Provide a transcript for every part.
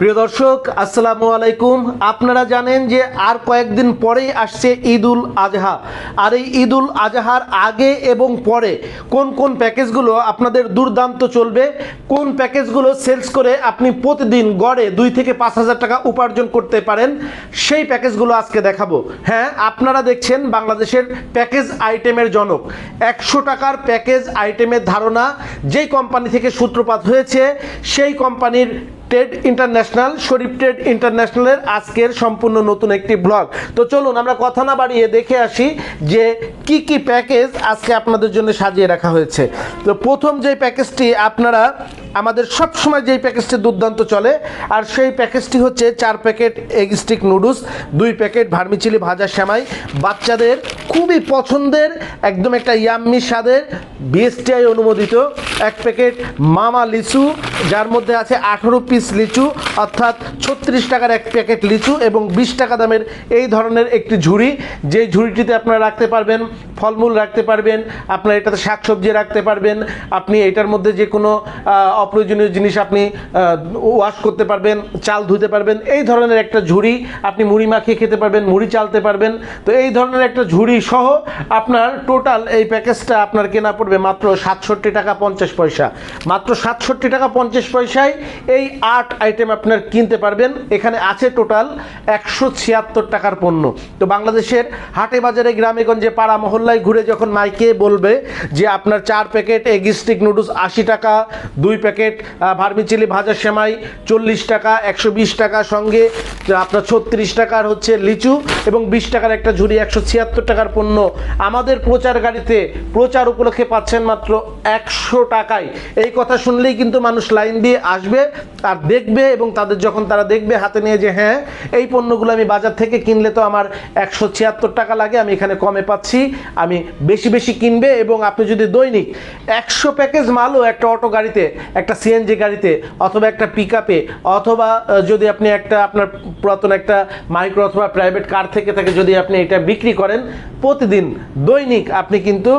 প্রিয় দর্শক, আসসালামু আলাইকুম। আপনারা জানেন যে আর কয়েকদিন পরেই আসছে ঈদুল আজহা। আর এই ঈদুল আজহার আগে এবং পরে কোন কোন প্যাকেজগুলো আপনাদের দুর্দান্ত চলবে, কোন প্যাকেজগুলো সেলস করে আপনি প্রতিদিন গড়ে দুই থেকে পাঁচ হাজার টাকা উপার্জন করতে পারেন, সেই প্যাকেজগুলো আজকে দেখাবো। হ্যাঁ আপনারা দেখছেন বাংলাদেশের প্যাকেজ আইটেমের জনক। একশো টাকার প্যাকেজ আইটেমের ধারণা, যেই কোম্পানি থেকে সূত্রপাত হয়েছে, সেই কোম্পানির ট্রেড ইন্টারন্যাশনাল, শরীফ ট্রেড ইন্টারন্যাশনালের আজকের সম্পূর্ণ নতুন একটি ব্লগ। তো চলুন, আমরা কথা না বাড়িয়ে দেখে আসি যে কি কি প্যাকেজ আজকে আপনাদের জন্য সাজিয়ে রাখা হয়েছে। তো প্রথম যে প্যাকেজটি আপনারা, আমাদের সব সময় যেই প্যাকেজটি দুর্দান্ত চলে, আর সেই প্যাকেজটি হচ্ছে চার প্যাকেট এগ স্টিক নুডলস, দুই প্যাকেট ভার্মিচিলি ভাজা শ্যামাই বাচ্চাদের খুবই পছন্দের, একদম একটা ইয়াম্মি স্বাদের বিএসটিআই অনুমোদিত। এক প্যাকেট মামা লিচু, যার মধ্যে আছে আঠেরো পিস লিচু, অর্থাৎ ছত্রিশ টাকার এক প্যাকেট লিচু এবং বিশ টাকা দামের এই ধরনের একটি ঝুড়ি। যেই ঝুড়িটিতে আপনারা রাখতে পারবেন, ফলমূল রাখতে পারবেন, আপনার এটাতে শাকসবজি রাখতে পারবেন, আপনি এটার মধ্যে যে কোনো অপ্রয়োজনীয় জিনিস আপনি ওয়াশ করতে পারবেন, চাল ধুতে পারবেন, এই ধরনের একটা ঝুড়ি আপনি মুড়ি মাখিয়ে খেতে পারবেন, মুড়ি চালতে পারবেন। তো এই ধরনের একটা ঝুড়ি সহ আপনার টোটাল এই প্যাকেজটা আপনার কেনা পড়বে মাত্র সাতষট্টি টাকা পঞ্চাশ পয়সা। মাত্র সাতষট্টি টাকা পঞ্চাশ পয়সায় এই আট আইটেম আপনার কিনতে পারবেন। এখানে আছে টোটাল একশো ছিয়াত্তর টাকার পণ্য। তো বাংলাদেশের হাটে বাজারে গ্রামে গঞ্জে পাড়া মহল্লায় ঘুরে যখন মাইকে বলবে যে আপনার চার প্যাকেট এগ স্টিক নুডলস আশি টাকা, দুই প্যাকেট ভার্মিচিলি ভাজা সেমাই চল্লিশ টাকা, একশো বিশ টাকা, সঙ্গে আপনার ছত্রিশ টাকার হচ্ছে লিচু এবং বিশ টাকার একটা ঝুড়ি একশো ছিয়াত্তর টাকার পণ্য। আমাদের প্রচার গাড়িতে প্রচার উপলক্ষে পাচ্ছেন মাত্র একশো টাকায়। এই কথা শুনলেই কিন্তু মানুষ লাইন দিয়ে আসবে, আর দেখবে এবং তাদের যখন তারা দেখবে হাতে নিয়ে যে হ্যাঁ এই পণ্যগুলো আমি বাজার থেকে কিনলে তো আমার একশো ছিয়াত্তর টাকা লাগে, আমি এখানে কমে পাচ্ছি, আমি বেশি বেশি কিনবে এবং আপনি যদি দৈনিক একশো প্যাকেজ মালও একটা অটো গাড়িতে, একটা সিএনজি গাড়িতে অথবা একটা পিক অথবা যদি আপনি একটা আপনার পুরাতন একটা মাইক্রো অথবা প্রাইভেট কার থেকে থেকে যদি আপনি এটা বিক্রি করেন, প্রতিদিন দৈনিক আপনি কিন্তু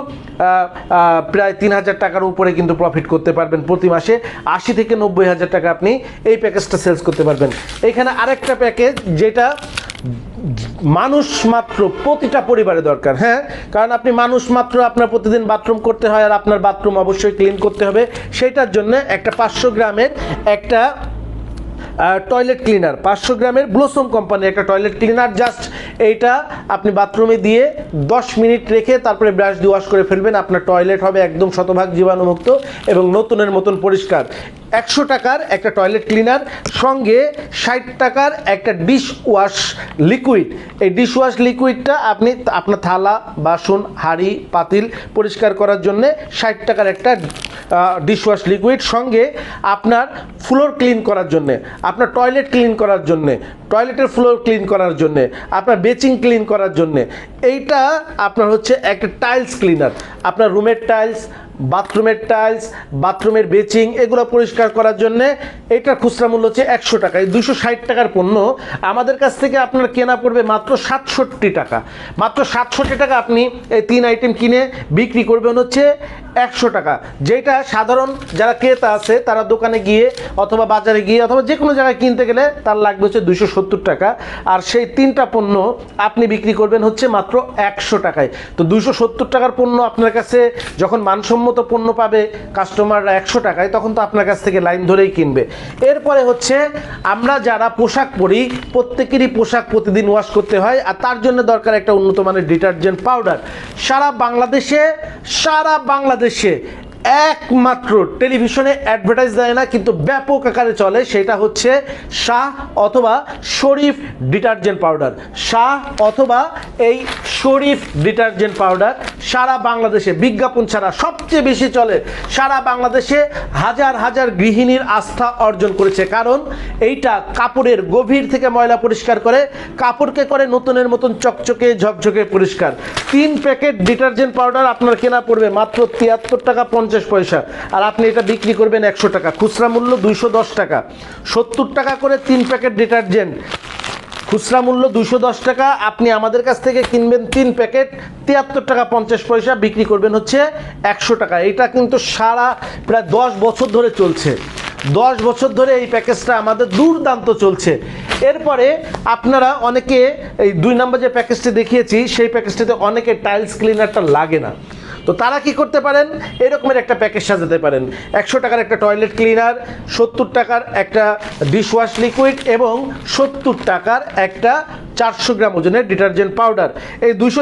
প্রায় তিন হাজার টাকার উপরে কিন্তু প্রফিট করতে পারবেন প্রতি মাসে। আশি থেকে নব্বই হাজার টাকা আপনি এই প্যাকেজটা সেলস করতে পারবেন। এখানে আরেকটা প্যাকেজ যেটা মানুষ মাত্র প্রতিটা পরিবারে দরকার হ্যাঁ? কারণ আপনি মানুষ মাত্র আপনার প্রতিদিন বাথরুম করতে হয় আর আপনার বাথরুম অবশ্যই ক্লিন করতে হবে। সেইটার জন্য একটা পাঁচশো গ্রামের একটা টয়লেট ক্লিনার পাঁচশো গ্রামের ব্লোসম কোম্পানির একটা টয়লেট ক্লিনার জাস্ট এইটা আপনি বাথরুমে দিয়ে দশ মিনিট রেখে তারপরে ব্রাশ দিয়ে ওয়াশ করে ফেলবেন। আপনার টয়লেট হবে একদম শতভাগ জীবাণুমুক্ত এবং নতুনের মতন পরিষ্কার। একশো টাকার একটা টয়লেট ক্লিনার সঙ্গে ষাট টাকার একটা ডিশ ওয়াশ লিকুইড এই ডিশ ওয়াশ লিকুইডটা আপনি আপনার থালা, বাসন, হাড়ি, পাতিল পরিষ্কার করার জন্য ষাট টাকার একটা ডিশ ওয়াশ লিকুইড সঙ্গে আপনার ফ্লোর ক্লিন করার জন্যে, আপনার টয়লেট ক্লিন করার জন্যে টয়লেটের ফ্লোর ক্লিন করার জন্যে, আপনার বেচিং ক্লিন করার জন্যে। এইটা আপনার হচ্ছে একটা টাইলস ক্লিনার আপনার রুমের টাইলস বাথরুমের টাইলস বাথরুমের বেচিং এগুলো পরিষ্কার করার জন্য এটার খুচরা মূল্য হচ্ছে একশো টাকা, এই দুশো ষাট টাকার পণ্য। আমাদের কাছ থেকে আপনার কেনা পড়বে মাত্র সাতষট্টি টাকা। মাত্র সাতষট্টি টাকা আপনি এই তিন আইটেম কিনে বিক্রি করবেন হচ্ছে একশো টাকা। যেটা সাধারণ যারা ক্রেতা আছে, তারা দোকানে গিয়ে অথবা বাজারে গিয়ে অথবা যে কোনো জায়গায় কিনতে গেলে তার লাগবে হচ্ছে দুশো সত্তর টাকা। আর সেই তিনটা পণ্য আপনি বিক্রি করবেন হচ্ছে মাত্র একশো টাকায়। তো দুশো সত্তর টাকার পণ্য আপনার কাছে যখন মানসম্মত পণ্য পাবে কাস্টমাররা একশো টাকায়, তখন তো আপনার কাছ থেকে লাইন ধরেই কিনবে। এরপরে হচ্ছে আমরা যারা পোশাক পরি, প্রত্যেকেরই পোশাক প্রতিদিন ওয়াশ করতে হয়, আর তার জন্য দরকার একটা উন্নত মানের ডিটারজেন্ট পাউডার সারা বাংলাদেশে সারা বাংলাদেশে একমাত্র টেলিভিশনে অ্যাডভার্টাইজ দেয় না, কিন্তু ব্যাপক আকারে চলে, সেটা হচ্ছে শাহ অথবা শরীফ ডিটারজেন্ট পাউডার শাহ অথবা এই শরীফ ডিটারজেন্ট পাউডার সারা বাংলাদেশে, বিজ্ঞাপন ছাড়া সবচেয়ে বেশি চলে, সারা বাংলাদেশে হাজার হাজার গৃহিণীর আস্থা অর্জন করেছে। কারণ এইটা কাপড়ের গভীর থেকে ময়লা পরিষ্কার করে, কাপড়কে করে নতুনের মতন চকচকে, ঝকঝকে পরিষ্কার। তিন প্যাকেট ডিটারজেন্ট পাউডার আপনার কেনা পড়বে মাত্র তিয়াত্তর টাকা পঞ্চাশ পয়সা। আর আপনি এটা বিক্রি করবেন একশো টাকা, খুচরা মূল্য দুইশো দশ টাকা। সত্তর টাকা করে তিন প্যাকেট ডিটারজেন্ট। খুচরা মূল্য দুশো দশ টাকা। আপনি আমাদের কাছ থেকে কিনবেন তিন প্যাকেট, তিয়াত্তর টাকা পঞ্চাশ পয়সা, বিক্রি করবেন হচ্ছে একশো টাকা। এটা কিন্তু সারা প্রায় দশ বছর ধরে চলছে। দশ বছর ধরে এই প্যাকেজটা আমাদের দুর্দান্ত চলছে। এরপরে আপনারা অনেকে এই দুই নম্বর যে প্যাকেজটি দেখিয়েছি, সেই প্যাকেজটিতে অনেকে টাইলস ক্লিনারটা লাগে না। তো তারা কি করতে পারেন? এরকমের একটা প্যাকেজ সাজাতে পারেন। একশো টাকার একটা টয়লেট ক্লিনার সত্তর টাকার একটা ডিশওয়াশ লিকুইড এবং সত্তর টাকার একটা চারশো গ্রাম ওজনের ডিটারজেন্ট পাউডার এই দুশো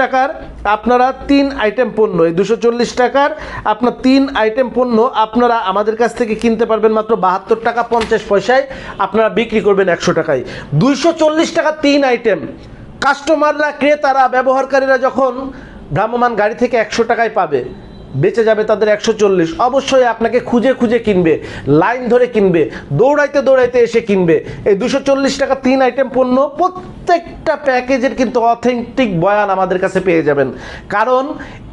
টাকার আপনারা তিন আইটেম পণ্য, এই দুশো টাকার আপনার তিন আইটেম পণ্য আপনারা আমাদের কাছ থেকে কিনতে পারবেন মাত্র বাহাত্তর টাকা পঞ্চাশ পয়সায়। আপনারা বিক্রি করবেন একশো টাকায়। দুইশো চল্লিশ টাকা তিন আইটেম কাস্টমাররা, ক্রেতারা, ব্যবহারকারীরা যখন ভ্রাম্যমান গাড়ি থেকে একশো টাকায় পাবে। বেঁচে যাবে তাদের একশো চল্লিশ। অবশ্যই আপনাকে খুঁজে খুঁজে কিনবে, লাইন ধরে কিনবে, দৌড়াইতে দৌড়াইতে এসে কিনবে। এই দুশো চল্লিশ টাকা তিন আইটেম পণ্য প্রত্যেকটা প্যাকেজের কিন্তু অথেন্টিক বয়ান আমাদের কাছে পেয়ে যাবেন। কারণ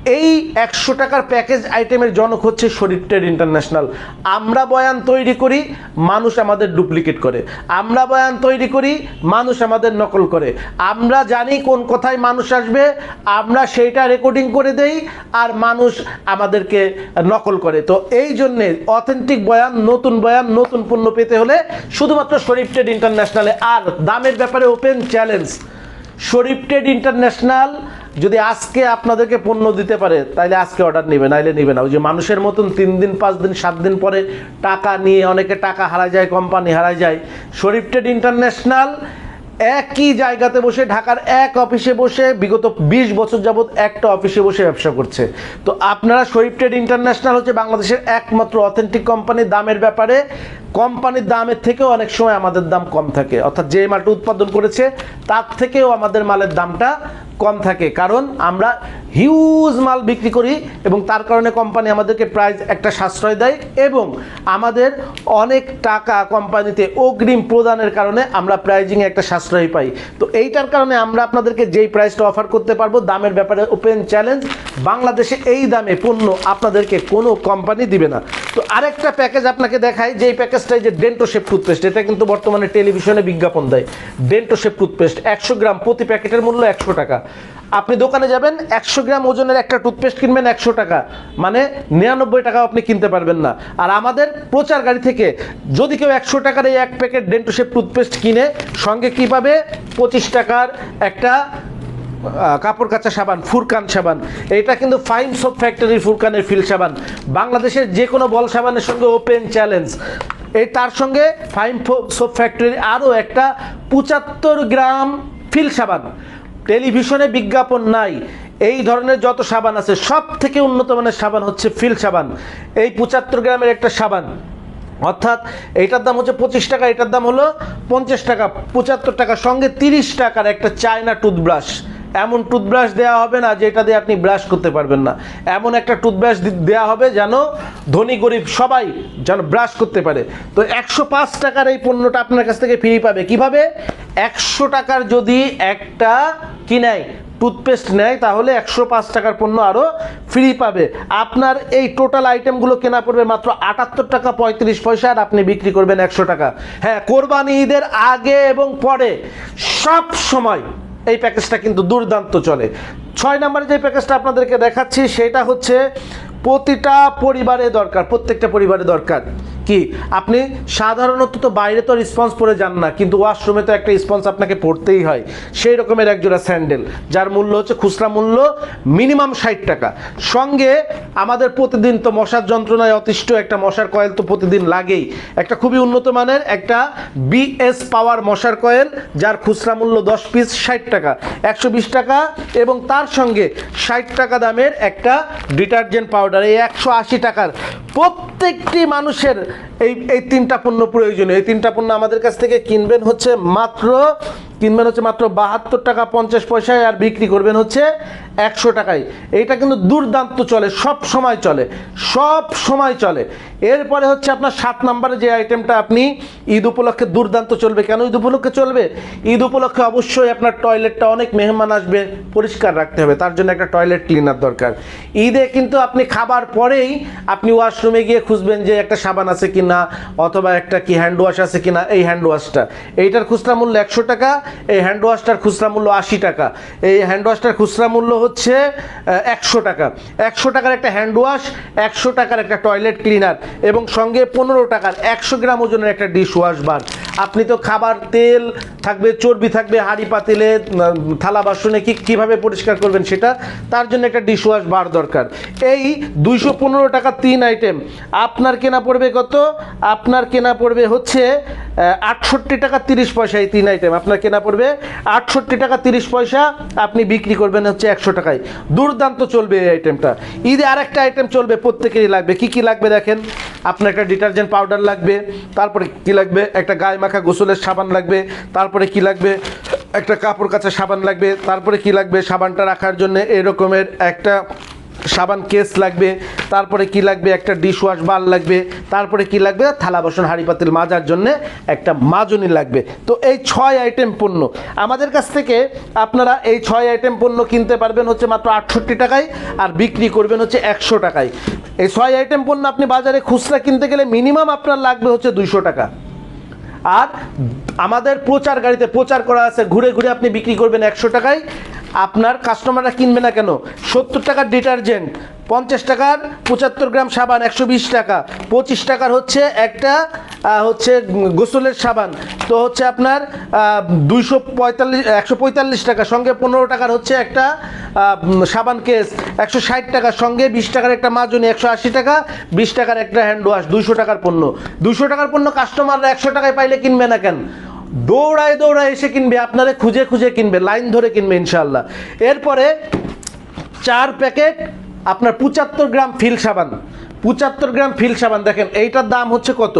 এই একশো টাকার প্যাকেজ আইটেমের জনক হচ্ছে শরীফ ট্রেড ইন্টারন্যাশনাল। আমরা বয়ান তৈরি করি, মানুষ আমাদের ডুপ্লিকেট করে। আমরা বয়ান তৈরি করি, মানুষ আমাদের নকল করে। আমরা জানি কোন কথায় মানুষ আসবে, আমরা সেইটা রেকর্ডিং করে দেই আর মানুষ আমাদেরকে নকল করে। তো এই জন্যে অথেন্টিক বয়ান, নতুন বয়ান, নতুন পণ্য পেতে হলে শুধুমাত্র শরীফ ট্রেড ইন্টারন্যাশনালে। আর দামের ব্যাপারে open challenge, Sharif trade international যদি আজকে আপনাদেরকে পণ্য দিতে পারে, তাইলে আজকে অর্ডার নেবে, নাইলে নেবে না। ওই যে মানুষের মতন তিন দিন, পাঁচ দিন, সাত দিন পরে টাকা নিয়ে অনেকে টাকা হারা যায় কোম্পানি হারা যায়। শরীফ ট্রেড ইন্টারন্যাশনাল একই জায়গাতে বসে, ঢাকার এক অফিসে বসে, বিগত বিশ বছর যাবৎ একটা অফিসে বসে ব্যবসা করছে। তো আপনারা শরীফ ট্রেড ইন্টারন্যাশনাল হচ্ছে বাংলাদেশের একমাত্র অথেন্টিক কোম্পানি দামের ব্যাপারে। কোম্পানির দামের থেকেও অনেক সময় আমাদের দাম কম থাকে। অর্থাৎ যে মালটা উৎপাদন করেছে, তার থেকেও আমাদের মালের দামটা কম থাকে। কারণ আমরা হিউজ মাল বিক্রি করি এবং তার কারণে কোম্পানি আমাদেরকে প্রাইস একটা সাশ্রয় দেয় এবং আমাদের অনেক টাকা কোম্পানিতে অগ্রিম প্রদানের কারণে আমরা প্রাইজিংয়ে একটা সাশ্রয় পাই। তো এইটার কারণে আমরা আপনাদেরকে যেই প্রাইসটা অফার করতে পারব, দামের ব্যাপারে ওপেন চ্যালেঞ্জ বাংলাদেশে এই দামে পণ্য আপনাদেরকে কোনো কোম্পানি দিবে না। তো আরেকটা প্যাকেজ আপনাকে দেখাই, যেই প্যাকেজটাই যে ডেন্টোশেপ টুথপেস্ট এটা কিন্তু বর্তমানে টেলিভিশনে বিজ্ঞাপন দেয়। ডেন্টোশেপ টুথপেস্ট একশো গ্রাম প্রতি প্যাকেটের মূল্য একশো টাকা। আপনি দোকানে যাবেন, একশো গ্রাম ওজনের একটা টুথপেস্ট কিনবেন একশো টাকা। মানে নিরানব্বই টাকা আপনি কিনতে পারবেন না। আর আমাদের প্রচার গাড়ি থেকে যদি কেউ একশো টাকার এই এক প্যাকেট ডেন্টোশেপ টুথপেস্ট কিনে, সঙ্গে কী পাবে? পঁচিশ টাকার একটা কাপড় কাচা সাবান, ফুরকান সাবান। এটা কিন্তু ফাইন সোপ ফ্যাক্টরির ফুরকানের ফিল সাবান। বাংলাদেশের যে কোনো বল সাবানের সঙ্গে ওপেন চ্যালেঞ্জ। এই তার সঙ্গে ফাইন সোপ ফ্যাক্টরির আরও একটা পঁচাত্তর গ্রাম ফিল সাবান। টেলিভিশনে বিজ্ঞাপন নাই। এই ধরনের যত সাবান আছে সব থেকে উন্নত মানের সাবান হচ্ছে ফিল সাবান। এই পঁচাত্তর গ্রামের একটা সাবান। অর্থাৎ এটার দাম হচ্ছে পঁচিশ টাকা, এটার দাম হলো পঞ্চাশ টাকা, পঁচাত্তর টাকা, সঙ্গে তিরিশ টাকার একটা চায়না টুথব্রাশ। এমন টুথব্রাশ দেওয়া হবে না যেটা দিয়ে আপনি ব্রাশ করতে পারবেন না। এমন একটা টুথব্রাশ দেওয়া হবে যেন ধনী গরিব সবাই যেন ব্রাশ করতে পারে। তো একশো পাঁচ টাকার এই পণ্যটা আপনার কাছ থেকে ফ্রি পাবে। কীভাবে? একশো টাকার যদি একটা কি নেয়? টুথপেস্ট নেয়, তাহলে একশো পাঁচ টাকার পণ্য আরও ফ্রি পাবে। আপনার এই টোটাল আইটেমগুলো কেনা পড়বে মাত্র আটাত্তর টাকা পঁয়ত্রিশ পয়সা আর আপনি বিক্রি করবেন একশো টাকা। হ্যাঁ কোরবানি ঈদের আগে এবং পরে সব সময় এই প্যাকেজটা কিন্তু দুর্দান্ত চলে। ছয় নম্বরে যে প্যাকেজটা আপনাদেরকে দেখাচ্ছি, সেটা হচ্ছে প্রতিটা পরিবারে দরকার, প্রত্যেকটা পরিবারে দরকার। কি, আপনি সাধারণত তো বাইরে তো রেসপন্স পরে যান না, কিন্তু ওয়াশরুমে তো একটা রেসপন্স আপনাকে পড়তেই হয়। সেই রকমের একজোড়া স্যান্ডেল যার মূল্য হচ্ছে খুচরা মূল্য মিনিমাম ষাট টাকা। সঙ্গে আমাদের প্রতিদিন তো মশার যন্ত্রণায় অতিষ্ঠ একটা মশার কয়েল তো প্রতিদিন লাগেই। একটা খুবই উন্নত মানের একটা বিএস পাওয়ার মশার কয়েল যার খুচরা মূল্য দশ পিস ষাট টাকা, একশো বিশ টাকা, এবং তার সঙ্গে ষাট টাকা দামের একটা ডিটারজেন্ট পাউডার এই একশো আশি টাকার প্রত্যেকটি মানুষের এই এই তিনটা পণ্য প্রয়োজনীয়। এই তিনটা পণ্য আমাদের কাছ থেকে কিনবেন হচ্ছে মাত্র কিনবেন হচ্ছে মাত্র বাহাত্তর টাকা পঞ্চাশ পয়সায় আর বিক্রি করবেন হচ্ছে একশো টাকায়। এইটা কিন্তু দুর্দান্ত চলে, সব সময় চলে, সব সময় চলে। এরপরে হচ্ছে আপনার সাত নম্বরে যে আইটেমটা আপনি ঈদ উপলক্ষে দুর্দান্ত চলবে। কেন ঈদ উপলক্ষে চলবে? ঈদ উপলক্ষে অবশ্যই আপনার টয়লেটটা অনেক মেহমান আসবে, পরিষ্কার রাখতে হবে। তার জন্য একটা টয়লেট ক্লিনার দরকার। ঈদে কিন্তু আপনি খাবার পরেই আপনি ওয়াশরুমে গিয়ে খুঁজবেন যে একটা সাবান আছে কি না অথবা একটা কি হ্যান্ড ওয়াশ আছে কি না এই হ্যান্ড ওয়াশটা এইটার খুচরা মূল্য একশো টাকা এই হ্যান্ড ওয়াশটার খুচরা মূল্য আশি টাকা। এই হ্যান্ড ওয়াশটার খুচরা মূল্য হচ্ছে একশো টাকা। একশো টাকার একটা হ্যান্ড ওয়াশ একশো টাকার একটা টয়লেট ক্লিনার এবং সঙ্গে পনেরো টাকার একশো গ্রাম ওজনের একটা ডিশ ওয়াশ বার আপনি তো খাবার, তেল থাকবে, চর্বি থাকবে, হাঁড়ি পাতিলে থালা বাসনে কি, কীভাবে পরিষ্কার করবেন সেটা, তার জন্য একটা ডিশ ওয়াশ বার দরকার। এই দুইশো পনেরো টাকা তিন আইটেম আপনার কেনা পড়বে কত? আপনার কেনা পড়বে হচ্ছে আটষট্টি টাকা তিরিশ পয়সা এই তিন আইটেম আপনার কেনা পড়বে। আটষট্টি টাকা তিরিশ পয়সা আপনি বিক্রি করবেন হচ্ছে একশো টাকায়। দুর্দান্ত চলবে এই আইটেমটা ঈদে আরেকটা আইটেম চলবে, প্রত্যেকেরই লাগবে। কি কি লাগবে দেখেন? আপনার একটা ডিটারজেন্ট পাউডার লাগবে, তারপরে কি লাগবে? একটা গায়ে মাখা গোসলের সাবান লাগবে, তারপরে কি লাগবে? একটা কাপড় কাচা সাবান লাগবে, তারপরে কি লাগবে? সাবানটা রাখার জন্য এরকমের একটা সাবান কেস লাগবে, তারপরে কি লাগবে? একটা ডিশ ওয়াশ বার লাগবে, তারপরে কি লাগবে? থালা বাসন, হাঁড়ি পাতিল মাজার জন্য একটা মাজনি লাগবে। তো এই ছয় আইটেম পণ্য। আমাদের কাছ থেকে আপনারা এই ছয় আইটেম পণ্য কিনতে পারবেন হচ্ছে মাত্র আটষট্টি টাকায় আর বিক্রি করবেন হচ্ছে একশো টাকায়। এই ছয় আইটেম পণ্য আপনি বাজারে খুচরা কিনতে গেলে মিনিমাম আপনার লাগবে হচ্ছে দুইশো টাকা। আর আমাদের প্রচার গাড়িতে প্রচার করা আছে, ঘুরে ঘুরে আপনি বিক্রি করবেন একশো টাকায়। আপনার কাস্টমাররা কিনবে না কেন? সত্তর টাকার ডিটারজেন্ট পঞ্চাশ টাকার পঁচাত্তর গ্রাম সাবান, একশো বিশ টাকা। পঁচিশ টাকার হচ্ছে একটা হচ্ছে গোসলের সাবান। তো হচ্ছে আপনার দুইশো পঁয়তাল্লিশ, একশো পঁয়তাল্লিশ টাকা সঙ্গে পনেরো টাকার হচ্ছে একটা সাবান কেস। একশো ষাট টাকার সঙ্গে বিশ টাকার একটা মাজনি একশো আশি টাকা, বিশ টাকার একটা হ্যান্ড ওয়াশ, দুইশো টাকার পণ্য। দুইশো টাকার পণ্য কাস্টমাররা একশো টাকায় পাইলে কিনবে না কেন? দৌড়ায় দৌড়ায় এসে কিনবে, আপনারা খুঁজে খুঁজে কিনবে, লাইন ধরে কিনবে ইনশাল্লাহ এরপরে চার প্যাকেট আপনার পঁচাত্তর গ্রাম ফিল সাবান। পঁচাত্তর গ্রাম ফিল সাবান দেখেন, এইটার দাম হচ্ছে কত?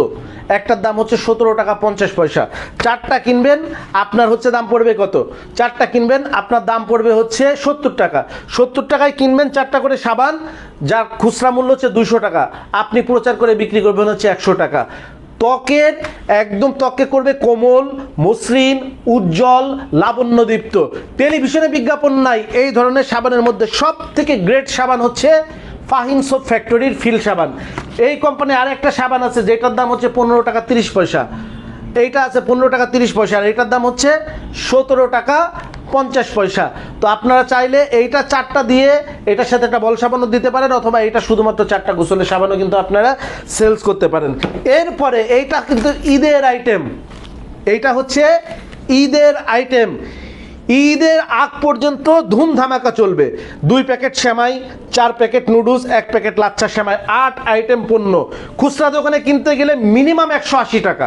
একটার দাম হচ্ছে সতেরো টাকা পঞ্চাশ পয়সা। চারটা কিনবেন, আপনার হচ্ছে দাম পড়বে কত? চারটা কিনবেন, আপনার দাম পড়বে হচ্ছে সত্তর টাকা। সত্তর টাকায় কিনবেন চারটা করে সাবান, যার খুচরা মূল্য হচ্ছে দুশো টাকা। আপনি প্রচার করে বিক্রি করবেন হচ্ছে একশো টাকা। ত্বকের, একদম ত্বকে করবে কোমল, মসৃণ, উজ্জ্বল, লাবণ্যদীপ্ত। টেলিভিশনে বিজ্ঞাপন নাই, এই ধরনের সাবানের মধ্যে সব থেকে গ্রেট সাবান হচ্ছে ফাহিম সোপ ফ্যাক্টরির ফিল সাবান। এই কোম্পানি আর একটা সাবান আছে, যেটার দাম হচ্ছে পনেরো টাকা তিরিশ পয়সা। এইটা আছে পনেরো টাকা তিরিশ পয়সা, আর এটার দাম হচ্ছে সতেরো টাকা পঞ্চাশ পয়সা। তো আপনারা চাইলে এইটা চারটা দিয়ে এটার সাথে একটা বল সাবানও দিতে পারেন, অথবা এইটা শুধুমাত্র চারটা গোসলের সাবানও কিন্তু আপনারা সেলস করতে পারেন। এরপরে এইটা কিন্তু ঈদের আইটেম। এইটা হচ্ছে ঈদের আইটেম। ঈদের আগ পর্যন্ত ধুমধামাকা চলবে। দুই প্যাকেট সেমাই, চার প্যাকেট নুডলস, এক প্যাকেট লাচ্ছা সেমাই, আট আইটেম পণ্য। খুচরা দোকানে কিনতে গেলে মিনিমাম একশো আশি টাকা।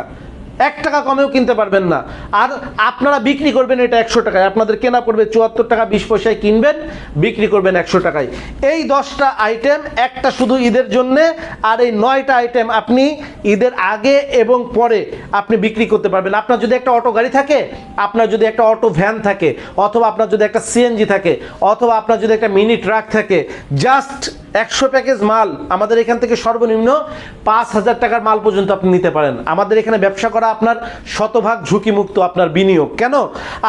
এক টাকা কমেও কিনতে পারবেন না। আর আপনারা বিক্রি করবেন এটা একশো টাকায়। আপনাদের কেনা পড়বে চুয়াত্তর টাকা, বিশ পয়সায় কিনবেন, বিক্রি করবেন একশো টাকায়। এই দশটা আইটেম একটা শুধু ঈদের জন্যে, আর এই নয়টা আইটেম আপনি ঈদের আগে এবং পরে আপনি বিক্রি করতে পারবেন। আপনার যদি একটা অটো গাড়ি থাকে, আপনার যদি একটা অটো ভ্যান থাকে, অথবা আপনার যদি একটা সিএনজি থাকে, অথবা আপনার যদি একটা মিনি ট্রাক থাকে জাস্ট একশো প্যাকেজ মাল আমাদের এখান থেকে সর্বনিম্ন পাঁচ হাজার টাকার মাল পর্যন্ত আপনি নিতে পারেন। আমাদের এখানে ব্যবসা করা আপনার শতভাগ ঝুঁকিমুক্ত আপনার বিনিয়োগ। কেন?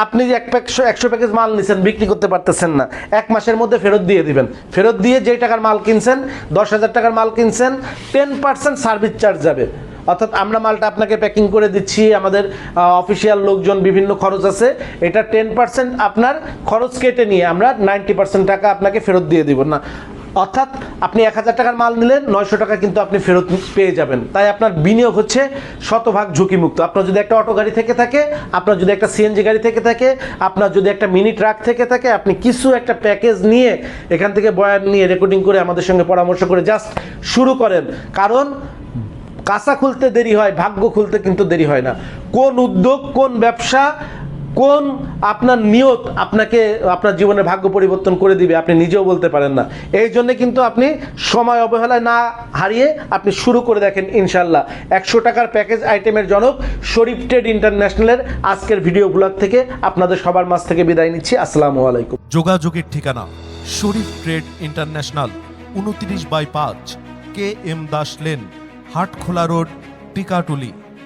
আপনি যে এক প্যাকশো একশো প্যাকেজ মাল নিছেন, বিক্রি করতে পারতেছেন না। এক মাসের মধ্যে ফেরত দিয়ে দিবেন। ফেরত দিয়ে যেই টাকার মাল কিনছেন, দশ হাজার টাকার মাল কিনছেন টেন পার্সেন্ট সার্ভিস চার্জ যাবে। অর্থাৎ আমরা মালটা আপনাকে প্যাকিং করে দিচ্ছি, আমাদের অফিসিয়াল লোকজন বিভিন্ন খরচ আছে। এটা টেন পার্সেন্ট আপনার খরচ কেটে নিয়ে আমরা নাইনটি পার্সেন্ট টাকা আপনাকে ফেরত দিয়ে দিব। না অর্থাৎ আপনি এক হাজার টাকার মাল নিলেন, নয়শো টাকা কিন্তু আপনি ফেরত পেয়ে যাবেন। তাই আপনার বিনিয়োগ হচ্ছে শতভাগ ঝুঁকিমুক্ত। আপনার যদি একটা অটো গাড়ি থেকে থাকে, আপনার যদি একটা সিএনজি গাড়ি থেকে থাকে, আপনার যদি একটা মিনি ট্রাক থেকে থাকে, আপনি কিছু একটা প্যাকেজ নিয়ে এখান থেকে বয়ান নিয়ে রেকর্ডিং করে আমাদের সঙ্গে পরামর্শ করে জাস্ট শুরু করেন। কারণ কাঁচা খুলতে দেরি হয়, ভাগ্য খুলতে কিন্তু দেরি হয় না। কোন উদ্যোগ, কোন ব্যবসা কোন আপনার নিয়ত আপনাকে, আপনার জীবনের ভাগ্য পরিবর্তন করে দিবে আপনি নিজেও বলতে পারেন না। এই জন্য কিন্তু আপনি সময় অবহেলায় না হারিয়ে আপনি শুরু করে দেখেন ইনশাল্লাহ একশো টাকার প্যাকেজ আইটেমের জনক শরীফ ট্রেড ইন্টারন্যাশনালের আজকের ভিডিও ব্লগ থেকে আপনাদের সবার মাঝ থেকে বিদায় নিচ্ছি। আসসালামু আলাইকুম। যোগাযোগের ঠিকানা শরীফ ট্রেড ইন্টারন্যাশনাল, উনত্রিশ বাই পাঁচ, K M Das lane, Hatkhola road, Tikatuli.